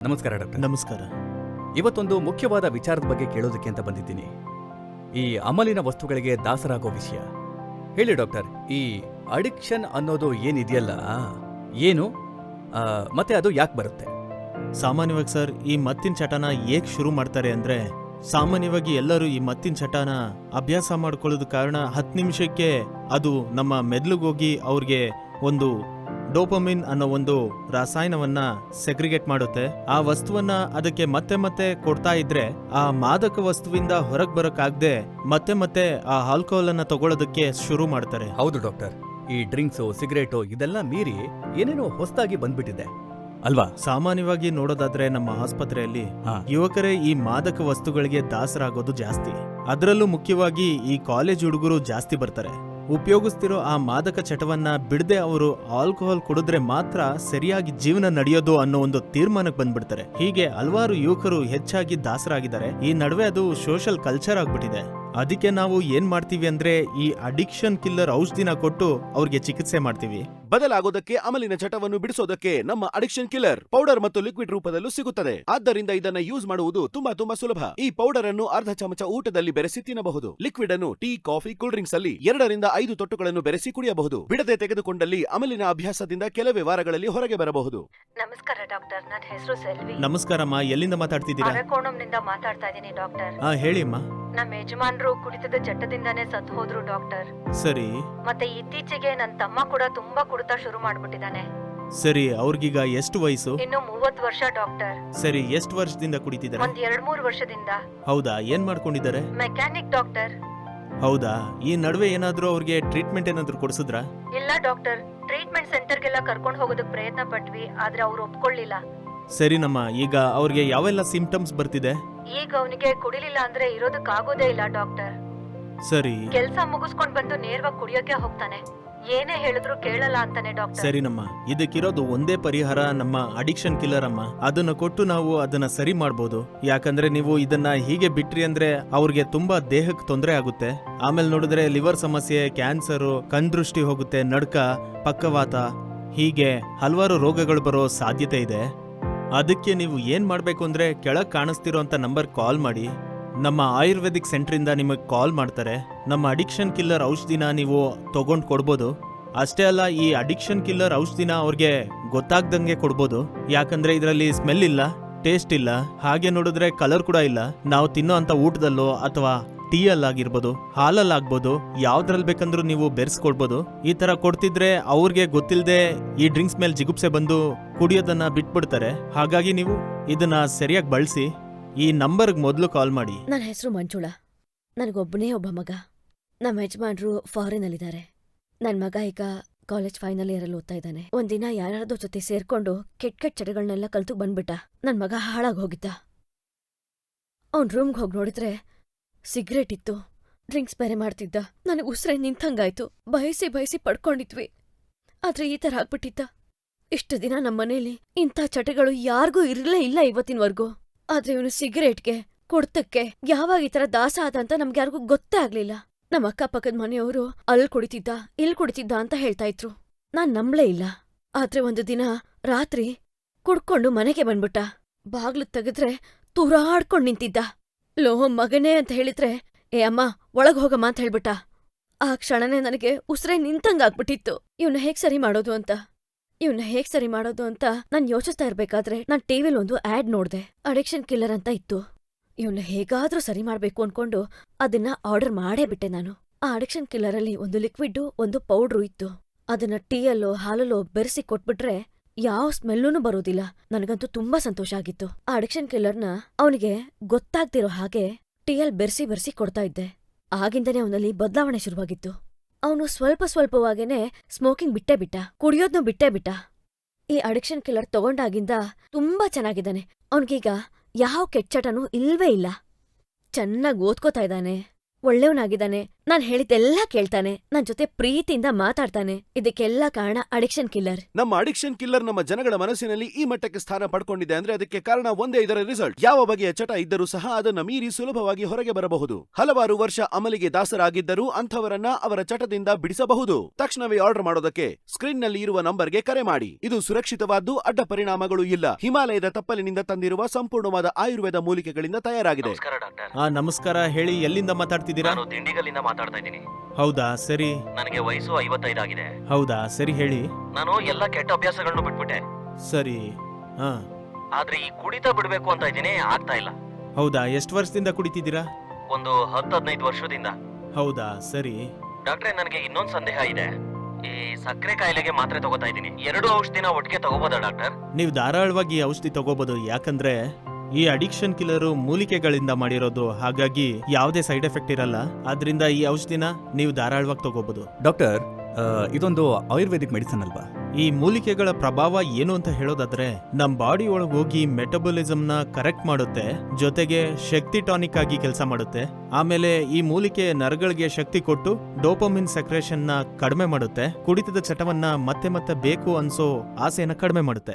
ನಮಸ್ಕಾರ ಡಾಕ್ಟರ್. ನಮಸ್ಕಾರ. ಇವತ್ತೊಂದು ಮುಖ್ಯವಾದ ವಿಚಾರದ ಬಗ್ಗೆ ಕೇಳೋದಕ್ಕೆ ಅಂತ ಬಂದಿದ್ದೀನಿ. ಈ ಅಮಲಿನ ವಸ್ತುಗಳಿಗೆ ದಾಸರಾಗೋ ವಿಷಯ. ಹೇಳಿ ಡಾಕ್ಟರ್ ಈ ಅಡಿಕ್ಷನ್ ಅನ್ನೋದು ಏನಿದೆಯಲ್ಲ ಏನು ಆ, ಮತ್ತೆ ಅದು ಯಾಕೆ ಬರುತ್ತೆ? ಸಾಮಾನ್ಯವಾಗಿ ಸರ್ ಈ ಮತ್ತಿನ ಚಟನ ಏಕ್ ಶುರು ಮಾಡ್ತಾರೆ ಅಂದ್ರೆ ಸಾಮಾನ್ಯವಾಗಿ ಎಲ್ಲರೂ ಈ ಮತ್ತಿನ ಚಟನ ಅಭ್ಯಾಸ ಮಾಡ್ಕೊಳ್ಳೋದು ಕಾರಣ ಹತ್ತು ನಿಮಿಷಕ್ಕೆ ಅದು ನಮ್ಮ ಮೆದ್ಲಿಗೋಗಿ ಅವ್ರಿಗೆ ಒಂದು ಡೋಪಮಿನ್ ಅನ್ನೋ ಒಂದು ರಾಸಾಯನವನ್ನ ಸೆಗ್ರಿಗೇಟ್ ಮಾಡುತ್ತೆ. ಆ ವಸ್ತುವನ್ನ ಅದಕ್ಕೆ ಮತ್ತೆ ಮತ್ತೆ ಕೊಡ್ತಾ ಇದ್ರೆ ಆ ಮಾದಕ ವಸ್ತುವಿಂದ ಹೊರಗ್ ಬರಕ್ಕಾಗ್ದೆ ಮತ್ತೆ ಮತ್ತೆ ಆ ಆಲ್ಕೋಹಾಲ್ ಅನ್ನ ತಗೊಳ್ಳೋದಕ್ಕೆ ಶುರು ಮಾಡ್ತಾರೆ. ಹೌದು ಡಾಕ್ಟರ್. ಈ ಡ್ರಿಂಕ್ಸು ಸಿಗರೇಟು ಇದೆಲ್ಲ ಮೀರಿ ಏನೇನೋ ಹೊಸದಾಗಿ ಬಂದ್ಬಿಟ್ಟಿದೆ. ಅಲ್ವಾ? ಸಾಮಾನ್ಯವಾಗಿ ನೋಡೋದಾದ್ರೆ ನಮ್ಮ ಆಸ್ಪತ್ರೆಯಲ್ಲಿ ಹಾ. ಯುವಕರೇ ಈ ಮಾದಕ ವಸ್ತುಗಳಿಗೆ ದಾಸರಾಗೋದು ಜಾಸ್ತಿ. ಅದರಲ್ಲೂ ಮುಖ್ಯವಾಗಿ ಈ ಕಾಲೇಜ್ ಹುಡುಗರು ಜಾಸ್ತಿ ಬರ್ತಾರೆ. ಉಪಯೋಗಿಸ್ತಿರೋ ಆ ಮಾದಕ ಚಟವನ್ನ ಬಿಡದೆ ಅವರು ಆಲ್ಕೋಹಾಲ್ ಕುಡಿದ್ರೆ ಮಾತ್ರ ಸರಿಯಾಗಿ ಜೀವನ ನಡೆಯೋದು ಅನ್ನೋ ಒಂದು ತೀರ್ಮಾನಕ್ಕೆ ಬಂದ್ಬಿಡ್ತಾರೆ. ಹೀಗೆ ಹಲವಾರು ಯುವಕರು ಹೆಚ್ಚಾಗಿ ದಾಸರಾಗಿದ್ದಾರೆ. ಈ ನಡುವೆ ಅದು ಸೋಷಲ್ ಕಲ್ಚರ್ ಆಗ್ಬಿಟ್ಟಿದೆ. ಅದಕ್ಕೆ ನಾವು ಏನ್ ಮಾಡ್ತೀವಿ ಅಂದ್ರೆ ಈ ಅಡಿಕ್ಷನ್ ಕಿಲ್ಲರ್ ಔಷಧಿನ ಕೊಟ್ಟು ಅವ್ರಿಗೆ ಚಿಕಿತ್ಸೆ ಮಾಡ್ತೀವಿ. ಬದಲಾಗೋದಕ್ಕೆ ಅಮಲಿನ ಚಟವನ್ನು ಬಿಡಿಸೋದಕ್ಕೆ ನಮ್ಮ ಅಡಿಕ್ಷನ್ ಕಿಲ್ಲರ್ ಪೌಡರ್ ಮತ್ತು ಲಿಕ್ವಿಡ್ ರೂಪದಲ್ಲೂ ಸಿಗುತ್ತದೆ. ಆದ್ದರಿಂದ ಇದನ್ನ ಯೂಸ್ ಮಾಡುವುದು ತುಂಬಾ ತುಂಬಾ ಸುಲಭ. ಈ ಪೌಡರ್ ಅನ್ನು ಅರ್ಧ ಚಮಚ ಊಟದಲ್ಲಿ ಬೆರೆಸಿ ತಿನ್ನಬಹುದು. ಲಿಕ್ವಿಡ್ ಅನ್ನು ಟೀ ಕಾಫಿ ಕೂಲ್ ಡ್ರಿಂಕ್ಸ್ ಅಲ್ಲಿ ಎರಡರಿಂದ ಐದು ತೊಟ್ಟುಗಳನ್ನು ಬೆರೆಸಿ ಕುಡಿಯಬಹುದು. ಬಿಡದೆ ತೆಗೆದುಕೊಂಡಲ್ಲಿ ಅಮಲಿನ ಅಭ್ಯಾಸದಿಂದ ಕೆಲವೇ ವಾರಗಳಲ್ಲಿ ಹೊರಗೆ ಬರಬಹುದು. ನಮಸ್ಕಾರ ಡಾಕ್ಟರ್. ನನ್ನ ಹೆಸರು ಸೆಲ್ವಿ. ನಮಸ್ಕಾರಮ್ಮ ಎಲ್ಲಿಂದ ಮಾತಾಡ್ತಿದ್ದೀರಾ? ಅರಕೋಣಂನಿಂದ ಮಾತಾಡ್ತಾ ಇದ್ದೀನಿ ಡಾಕ್ಟರ್. ಹಾ ಹೇಳಿ ಅಮ್ಮ. ನಮ್ಮ ಯಜಮಾನ್ರು ಕುಡಿತದ ಜಟ್ಟದಿಂದಾನೇ ಸತ್ ಹೋದ್ರು ಡಾಕ್ಟರ್. ಸರಿ. ಮತ್ತೆ ಇತ್ತೀಚೆಗೆ ನನ್ನ ತಮ್ಮ ಕೂಡ ತುಂಬಾ ಕುಡಿತ ಶುರು ಮಾಡ್ಬಿಟ್ಟಿದ್ದಾನೆ ಸರಿ ಅವ್ರಿಗೀಗ ಎಷ್ಟು ವಯಸ್ಸು? ಇನ್ನು ಮೂವತ್ ವರ್ಷ ಡಾಕ್ಟರ್. ಸರಿ ಎಷ್ಟು ವರ್ಷದಿಂದ ಕುಡಿತಿದ್ದಾರೆ? ಒಂದ್ ಎರಡ್ ಮೂರ್ ವರ್ಷದಿಂದ. ಹೌದಾ ಏನ್ ಮಾಡ್ಕೊಂಡಿದ್ದಾರೆ? Mechanic doctor. ಹೌದಾ ಈ ನಡುವೆ ಏನಾದ್ರೂ ಅವ್ರಿಗೆ ಟ್ರೀಟ್ಮೆಂಟ್ ಏನಾದ್ರೂ ಕೊಡಿಸಿದ್ರಾ? ಇಲ್ಲ ಡಾಕ್ಟರ್ ಟ್ರೀಟ್ಮೆಂಟ್ ಸೆಂಟರ್ಗೆಲ್ಲ ಕರ್ಕೊಂಡು ಹೋಗೋದಕ್ ಪ್ರಯತ್ನ ಪಟ್ವಿ ಆದ್ರೆ ಅವ್ರು ಒಪ್ಕೊಳ್ಳಿಲ್ಲ. ಸರಿನಮ್ಮ ಈಗ ಅವ್ರಿಗೆ ಯಾವೆಲ್ಲ ಸಿಂಪ್ಟಮ್ಸ್ ಬರ್ತಿದೆ? ಈಗ ಅವನಿಗೆ ಕುಡಿಲಿಲ್ಲ ಅಂದ್ರೆ ಇರೋದಕ್ಕೆ ಆಗೋದೇ ಇಲ್ಲ ಡಾಕ್ಟರ್. ಸರಿ. ಕೆಲಸ ಮುಗಿಸ್ಕೊಂಡ್ ಬಂದು ನೇರವಾಗಿ ಕುಡಿಯೋಕೆ ಹೋಗ್ತಾನೆ. ಏನೇ ಹೇಳಿದ್ರು ಕೇಳಲ್ಲ ಅಂತಾನೆ ಡಾಕ್ಟರ್. ಸರಿನಮ್ಮ ಇದಕ್ಕಿರೋದು ಒಂದೇ ಪರಿಹಾರ ನಮ್ಮ ಅಡಿಕ್ಷನ್ ಕಿಲ್ಲರ್ ಅಮ್ಮ. ಅದನ್ನ ಕೊಟ್ಟು ನಾವು ಅದನ್ನ ಸರಿ ಮಾಡ್ಬೋದು. ಯಾಕಂದ್ರೆ ನೀವು ಇದನ್ನ ಹೀಗೆ ಬಿಟ್ರಿ ಅಂದ್ರೆ ಅವ್ರಿಗೆ ತುಂಬಾ ದೇಹಕ್ಕೆ ತೊಂದರೆ ಆಗುತ್ತೆ. ಆಮೇಲೆ ನೋಡಿದ್ರೆ ಲಿವರ್ ಸಮಸ್ಯೆ ಕ್ಯಾನ್ಸರು ಕಣ್ದೃಷ್ಟಿ ಹೋಗುತ್ತೆ ನಡ್ಕ ಪಕ್ಕವಾತ. ಹೀಗೆ ಹಲವಾರು ರೋಗಗಳು ಬರೋ ಸಾಧ್ಯತೆ ಇದೆ. ಅದಕ್ಕೆ ನೀವು ಏನು ಮಾಡಬೇಕು ಅಂದ್ರೆ ಕೆಳಗೆ ಕಾಣಿಸ್ತಿರೋಂಥ ನಂಬರ್ ಕಾಲ್ ಮಾಡಿ. ನಮ್ಮ ಆಯುರ್ವೇದಿಕ್ ಸೆಂಟ್ರಿಂದ ನಿಮಗೆ ಕಾಲ್ ಮಾಡ್ತಾರೆ. ನಮ್ಮ ಅಡಿಕ್ಷನ್ ಕಿಲ್ಲರ್ ಔಷಧಿನ ನೀವು ತಗೊಂಡ್ ಕೊಡ್ಬೋದು. ಅಷ್ಟೇ ಅಲ್ಲ, ಈ ಅಡಿಕ್ಷನ್ ಕಿಲ್ಲರ್ ಔಷಧಿನ ಅವ್ರಿಗೆ ಗೊತ್ತಾಗ್ದಂಗೆ ಕೊಡ್ಬೋದು. ಯಾಕಂದ್ರೆ ಇದರಲ್ಲಿ ಸ್ಮೆಲ್ ಇಲ್ಲ, ಟೇಸ್ಟ್ ಇಲ್ಲ. ಹಾಗೆ ನೋಡಿದ್ರೆ ಕಲರ್ ಕೂಡ ಇಲ್ಲ. ನಾವು ತಿನ್ನೋ ಅಂಥ ಊಟದಲ್ಲೋ ಅಥವಾ ಟೀ ಅಲ್ಲಾಗಿರ್ಬೋದು ಹಾಲಲ್ಲಾಗ್ಬೋದು, ಯಾವ್ದ್ರಲ್ಲಿ ಬೇಕಂದ್ರೂ ನೀವು ಬೆರೆಸ್ಕೊಡ್ಬೋದು ಈ ತರ ಕೊಡ್ತಿದ್ರೆ ಅವ್ರಿಗೆ ಗೊತ್ತಿಲ್ಲದೆ ಈ ಡ್ರಿಂಕ್ಸ್ ಮೇಲೆ ಜಿಗುಪ್ಸೆ ಬಂದು ಕುಡಿಯೋದನ್ನ ಬಿಟ್ಬಿಡ್ತಾರೆ. ಹಾಗಾಗಿ ನೀವು ಇದನ್ನ ಸರಿಯಾಗಿ ಬಳಸಿ, ಈ ನಂಬರ್ಗೆ ಮೊದಲು ಕಾಲ್ ಮಾಡಿ. ನನ್ನ ಹೆಸರು ಮಂಜುಳ. ನನಗೊಬ್ಬನೇ ಒಬ್ಬ ಮಗ. ನಮ್ಮ ಯಜಮಾನ್ರು ಫಾರಿನಲ್ಲಿದ್ದಾರೆ. ನನ್ನ ಮಗ ಈಗ ಕಾಲೇಜ್ ಫೈನಲ್ ಇಯರಲ್ಲಿ ಓದ್ತಾ ಇದ್ದಾನೆ. ಒಂದಿನ ಯಾರ್ಯಾರ್ದೋ ಜೊತೆ ಸೇರ್ಕೊಂಡು ಕೆಟ್ಟ ಕೆಟ್ಟ ಚಟಗಳನ್ನೆಲ್ಲ ಕಲ್ತು ಬಂದ್ಬಿಟ್ಟ. ನನ್ ಮಗ ಹಾಳಾಗಿ ಹೋಗಿದ್ದ. ಅವ್ನ ರೂಮ್ಗೆ ಹೋಗಿ ನೋಡಿದ್ರೆ ಸಿಗರೇಟ್ ಇತ್ತು. ಡ್ರಿಂಕ್ಸ್ ಬೇರೆ ಮಾಡ್ತಿದ್ದ. ನನಗೆ ಉಸಿರೇ ನಿಂತಂಗಾಯ್ತು. ಬಯಸಿ ಬಯಸಿ ಪಡ್ಕೊಂಡಿದ್ವಿ. ಆದ್ರೆ ಈ ತರ ಆಗ್ಬಿಟ್ಟಿದ್ದ ಇಷ್ಟು ದಿನ ನಮ್ಮನೇಲಿ ಇಂಥ ಚಟಗಳು ಯಾರಿಗೂ ಇರಲೇ ಇಲ್ಲ ಇವತ್ತಿನವರೆಗೂ. ಆದ್ರೆ ಇವನು ಸಿಗರೇಟ್ಗೆ, ಕುಡ್ತಕ್ಕೆ, ಯಾವಾಗ ಈ ತರ ದಾಸ ಆದ ಅಂತ ನಮ್ಗೆ ಯಾರಿಗೂ ಗೊತ್ತೇ ಆಗ್ಲಿಲ್ಲ. ನಮ್ಮ ಅಕ್ಕಪಕ್ಕದ ಮನೆಯವರು ಅಲ್ಲಿ ಕುಡಿತಿದ್ದ, ಇಲ್ಲಿ ಕುಡಿತಿದ್ದ ಅಂತ ಹೇಳ್ತಾ ಇದ್ರು. ನಾನ್ ನಂಬ್ಲೇ ಇಲ್ಲ. ಆದ್ರೆ ಒಂದು ದಿನ ರಾತ್ರಿ ಕುಡ್ಕೊಂಡು ಮನೆಗೆ ಬಂದ್ಬಿಟ್ಟ. ಬಾಗ್ಲು ತೆಗೆದ್ರೆ ತೂರಾಡ್ಕೊಂಡ್ ನಿಂತಿದ್ದ. ಲೋ ಮಗನೇ ಅಂತ ಹೇಳಿದ್ರೆ, ಏ ಅಮ್ಮ, ಒಳಗ್ ಹೋಗಮ್ಮ ಅಂತ ಹೇಳ್ಬಿಟ್ಟ. ಆ ಕ್ಷಣನೇ ನನಗೆ ಉಸಿರೇ ನಿಂತಂಗಾಗ್ಬಿಟ್ಟಿತ್ತು ಇವ್ನ ಹೇಗ್ ಸರಿ ಮಾಡೋದು ಅಂತ. ಇವ್ನ ಹೇಗ್ ಸರಿ ಮಾಡೋದು ಅಂತ ನಾನ್ ಯೋಚಿಸ್ತಾ ಇರ್ಬೇಕಾದ್ರೆ ನಾನ್ ಟಿವಿಲ್ ಒಂದು ಆಡ್ ನೋಡ್ದೆ. ಅಡಿಕ್ಷನ್ ಕಿಲ್ಲರ್ ಅಂತ ಇತ್ತು. ಇವ್ನ ಹೇಗಾದ್ರೂ ಸರಿ ಮಾಡ್ಬೇಕು ಅನ್ಕೊಂಡು ಅದನ್ನ ಆರ್ಡರ್ ಮಾಡೇ ಬಿಟ್ಟೆ ನಾನು. ಆ ಅಡಿಕ್ಷನ್ ಕಿಲ್ಲರಲ್ಲಿ ಒಂದು ಲಿಕ್ವಿಡ್ ಒಂದು ಪೌಡ್ರು ಇತ್ತು. ಅದನ್ನ ಟೀಯಲ್ಲೋ, ಹಾಲಲ್ಲೋ ಬೆರೆಸಿ ಕೊಟ್ಬಿಟ್ರೆ ಯಾವ ಸ್ಮೆಲ್ಲೂನು ಬರೋದಿಲ್ಲ. ನನಗಂತೂ ತುಂಬಾ ಸಂತೋಷ ಆಗಿತ್ತು. ಆ ಅಡಿಕ್ಷನ್ ಕಿಲ್ಲರ್ನ ಅವನಿಗೆ ಗೊತ್ತಾಗ್ತಿರೋ ಹಾಗೆ ಟಿಎಲ್ ಬೆರೆಸಿ ಬೆರೆಸಿ ಕೊಡ್ತಾ ಇದ್ದೆ. ಆಗಿಂದನೇ ಅವನಲ್ಲಿ ಬದಲಾವಣೆ ಶುರುವಾಗಿತ್ತು. ಅವನು ಸ್ವಲ್ಪ ಸ್ವಲ್ಪವಾಗೇನೆ ಸ್ಮೋಕಿಂಗ್ ಬಿಟ್ಟೇ ಬಿಟ್ಟ. ಕುಡಿಯೋದ್ನು ಬಿಟ್ಟೇ ಬಿಟ್ಟ. ಈ ಅಡಿಕ್ಷನ್ ಕಿಲ್ಲರ್ ತಗೊಂಡಾಗಿಂದ ತುಂಬಾ ಚೆನ್ನಾಗಿದ್ದಾನೆ. ಅವನಿಗೀಗ ಯಾವ ಕೆಚ್ಚಟನೂ ಇಲ್ವೇ ಇಲ್ಲ. ಚೆನ್ನಾಗಿ ಓದ್ಕೋತಾ ಇದ್ದಾನೆ. ಒಳ್ಳೆಯವನಾಗಿದ್ದಾನೆ. ನಾನ್ ಹೇಳಿದ್ದೆಲ್ಲ ಕೇಳ್ತಾನೆ. ನನ್ ಜೊತೆ ಪ್ರೀತಿಯಿಂದ ಮಾತಾಡ್ತಾನೆ. ಇದಕ್ಕೆಲ್ಲ ಕಾರಣ ಅಡಿಕ್ಷನ್ ಕಿಲ್ಲರ್ ನಮ್ಮ ಅಡಿಕ್ಷನ್ ಕಿಲ್ಲರ್ ನಮ್ಮ ಜನಗಳ ಮನಸ್ಸಿನಲ್ಲಿ ಈ ಮಟ್ಟಕ್ಕೆ ಸ್ಥಾನ ಪಡ್ಕೊಂಡಿದೆ ಅಂದ್ರೆ ಅದಕ್ಕೆ ಕಾರಣ ಒಂದೇ ಇದರ ರಿಸಲ್ಟ್ ಯಾವ ಬಗೆಯ ಚಟ ಇದ್ದರೂ ಸಹ ಅದನ್ನ ಮೀರಿ ಸುಲಭವಾಗಿ ಹೊರಗೆ ಬರಬಹುದು. ಹಲವಾರು ವರ್ಷ ಅಮಲಿಗೆ ದಾಸರಾಗಿದ್ದರೂ ಅಂಥವರನ್ನ ಅವರ ಚಟದಿಂದ ಬಿಡಿಸಬಹುದು. ತಕ್ಷಣವೇ ಆರ್ಡರ್ ಮಾಡೋದಕ್ಕೆ ಸ್ಕ್ರೀನ್ನಲ್ಲಿ ಇರುವ ನಂಬರ್ಗೆ ಕರೆ ಮಾಡಿ. ಇದು ಸುರಕ್ಷಿತವಾದ್ದು ಅಡ್ಡ ಪರಿಣಾಮಗಳು ಇಲ್ಲ. ಹಿಮಾಲಯದ ತಪ್ಪಲಿನಿಂದ ತಂದಿರುವ ಸಂಪೂರ್ಣವಾದ ಆಯುರ್ವೇದ ಮೂಲಿಕೆಗಳಿಂದ ತಯಾರಾಗಿದೆ. ನಮಸ್ಕಾರ ಡಾಕ್ಟರ್. ಆ ನಮಸ್ಕಾರ ಹೇಳಿ ಎಲ್ಲಿಂದ ಮಾತಾಡ್ತಿದ್ದೀರಾ? ನಾನು ದಿಂಡಿಗಲ್ಲಿಂದ ಮಾತಾಡ್ತಾ ಇದ್ದೀನಿ. ಹೌದಾ? ಸರಿ. ನನಗೆ ವಯಸ್ಸು ಐವತ್ತೈದಾಗಿದೆ. ಹೌದಾ? ಸರಿ ಹೇಳಿ. ನಾನು ಎಲ್ಲ ಕೆಟ್ಟ ಅಭ್ಯಾಸಗಳನ್ನು ಬಿಟ್ಬಿಟ್ಟೆ. ಸರಿ. ಹಾ. ಆದ್ರೆ ಈ ಕುಡಿತ ಬಿಡ್ಬೇಕು ಅಂತ ಇದ್ದೀನಿ ಆಗ್ತಾ ಇಲ್ಲ. ಹೌದಾ? ಎಷ್ಟು ವರ್ಷದಿಂದ ಕುಡಿತಿದ್ದೀರಾ? ಒಂದು ಹತ್ತು ಹದಿನೈದು ವರ್ಷದಿಂದ. ಹೌದಾ? ಸರಿ. ಡಾಕ್ಟ್ರೆ ನನಗೆ ಇನ್ನೊಂದು ಸಂದೇಹ ಇದೆ. ಈ ಸಕ್ಕರೆ ಕಾಯಿಲೆಗೆ ಮಾತ್ರೆ ತಗೋತಾ ಇದ್ದೀನಿ. ಎರಡು ಔಷಧಿನ ಒಟ್ಟಿಗೆ ತಗೋಬೋದಾ ಡಾಕ್ಟರ್? ನೀವು ಧಾರಾಳವಾಗಿ ಔಷಧಿ ತಗೋಬಹುದು ಯಾಕಂದ್ರೆ ಈ ಅಡಿಕ್ಷನ್ ಕಿಲ್ಲರು ಮೂಲಿಕೆಗಳಿಂದ ಮಾಡಿರೋದು. ಹಾಗಾಗಿ ಯಾವುದೇ ಸೈಡ್ ಎಫೆಕ್ಟ್ ಇರಲ್ಲ. ಆದ್ರಿಂದ ಈ ಔಷಧಿನ ನೀವು ಧಾರಾಳವಾಗಿ ತಗೋಬಹುದು ಡಾಕ್ಟರ್ ಆ, ಇದೊಂದು ಆಯುರ್ವೇದಿಕ್ ಮೆಡಿಸನ್ ಅಲ್ವಾ? ಈ ಮೂಲಿಕೆಗಳ ಪ್ರಭಾವ ಏನು ಅಂತ ಹೇಳೋದಾದ್ರೆ ನಮ್ ಬಾಡಿ ಒಳಗೆ ಹೋಗಿ ಮೆಟಬಲಿಸಮ್ನ ಕರೆಕ್ಟ್ ಮಾಡುತ್ತೆ ಜೊತೆಗೆ ಶಕ್ತಿ ಟಾನಿಕ್ ಆಗಿ ಕೆಲಸ ಮಾಡುತ್ತೆ. ಆಮೇಲೆ ಈ ಮೂಲಿಕೆ ನರಗಳಿಗೆ ಶಕ್ತಿ ಕೊಟ್ಟು ಡೋಪಮಿನ್ ಸೆಕ್ರೇಷನ್ನ ಕಡಿಮೆ ಮಾಡುತ್ತೆ. ಕುಡಿತದ ಚಟವನ್ನ ಮತ್ತೆ ಮತ್ತೆ ಬೇಕು ಅನ್ಸೋ ಆಸೆಯನ್ನ ಕಡಿಮೆ ಮಾಡುತ್ತೆ.